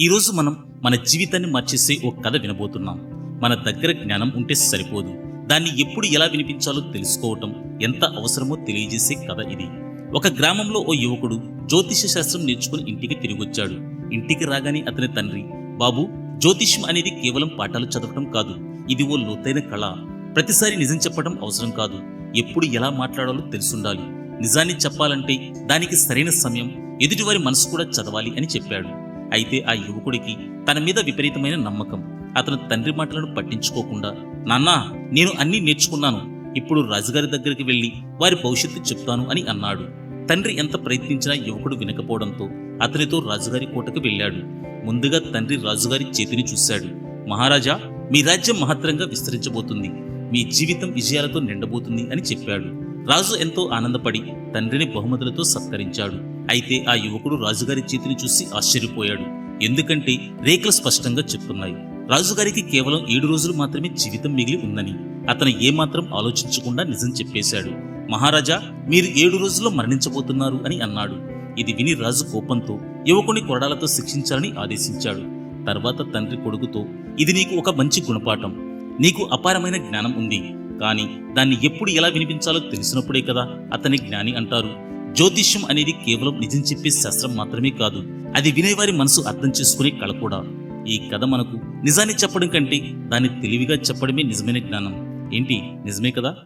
ఈరోజు మనం మన జీవితాన్ని మార్చేసే ఓ కథ వినబోతున్నాం. మన దగ్గర జ్ఞానం ఉంటే సరిపోదు. దాన్ని ఎప్పుడు ఎలా వినిపించాలో తెలుసుకోవటం ఎంత అవసరమో తెలియజేసే కథ ఇది. ఒక గ్రామంలో ఓ యువకుడు జ్యోతిష శాస్త్రం నేర్చుకుని ఇంటికి తిరిగొచ్చాడు. ఇంటికి రాగానే అతని తండ్రి బాబు జ్యోతిష్యం అనేది కేవలం పాఠాలు చదవటం కాదు. ఇది ఓ లోతైన కళ. ప్రతిసారి నిజం చెప్పడం అవసరం కాదు. ఎప్పుడు ఎలా మాట్లాడాలో తెలుసుండాలి. నిజాన్ని చెప్పాలంటే దానికి సరైన సమయం ఎదుటివారి మనసు కూడా చదవాలి అని చెప్పాడు. అయితే ఆ యువకుడికి తన మీద విపరీతమైన నమ్మకం. అతను తండ్రి మాటలను పట్టించుకోకుండా నాన్నా నేను అన్నీ నేర్చుకున్నాను. ఇప్పుడు రాజుగారి దగ్గరికి వెళ్ళి వారి భవిష్యత్తు చెప్తాను అని అన్నాడు. తండ్రి ఎంత ప్రయత్నించినా యువకుడు వినకపోవడంతో అతనితో రాజుగారి కోటకు వెళ్ళాడు. ముందుగా తండ్రి రాజుగారి చేతిని చూశాడు. మహారాజా మీ రాజ్యం మహత్తరంగా విస్తరించబోతుంది. మీ జీవితం విజయాలతో నిండబోతుంది అని చెప్పాడు. రాజు ఎంతో ఆనందపడి తండ్రిని బహుమతులతో సత్కరించాడు. అయితే ఆ యువకుడు రాజుగారి చేతిని చూసి ఆశ్చర్యపోయాడు. ఎందుకంటే రేఖలు స్పష్టంగా చెప్తున్నాయి. రాజుగారికి కేవలం ఏడు రోజులు మాత్రమే జీవితం మిగిలి ఉందని అతను ఏమాత్రం ఆలోచించకుండా నిజం చెప్పేశాడు. మహారాజా మీరు ఏడు రోజుల్లో మరణించబోతున్నారు అని అన్నాడు. ఇది విని రాజు కోపంతో యువకుని కొరడాలతో శిక్షించాలని ఆదేశించాడు. తర్వాత తండ్రి కొడుకుతో ఇది నీకు ఒక మంచి గుణపాఠం. నీకు అపారమైన జ్ఞానం ఉంది. కానీ దాన్ని ఎప్పుడు ఎలా వినిపించాలో తెలిసినప్పుడే కదా అతని జ్ఞాని అంటారు. జ్యోతిష్యం అనేది కేవలం నిజం చెప్పే శాస్త్రం మాత్రమే కాదు అది వినేవారి మనసు అర్థం చేసుకునే కళ కూడా. ఈ కథ మనకు నిజాన్ని చెప్పడం కంటే దాన్ని తెలివిగా చెప్పడమే నిజమైన జ్ఞానం. ఏంటి? నిజమే కదా?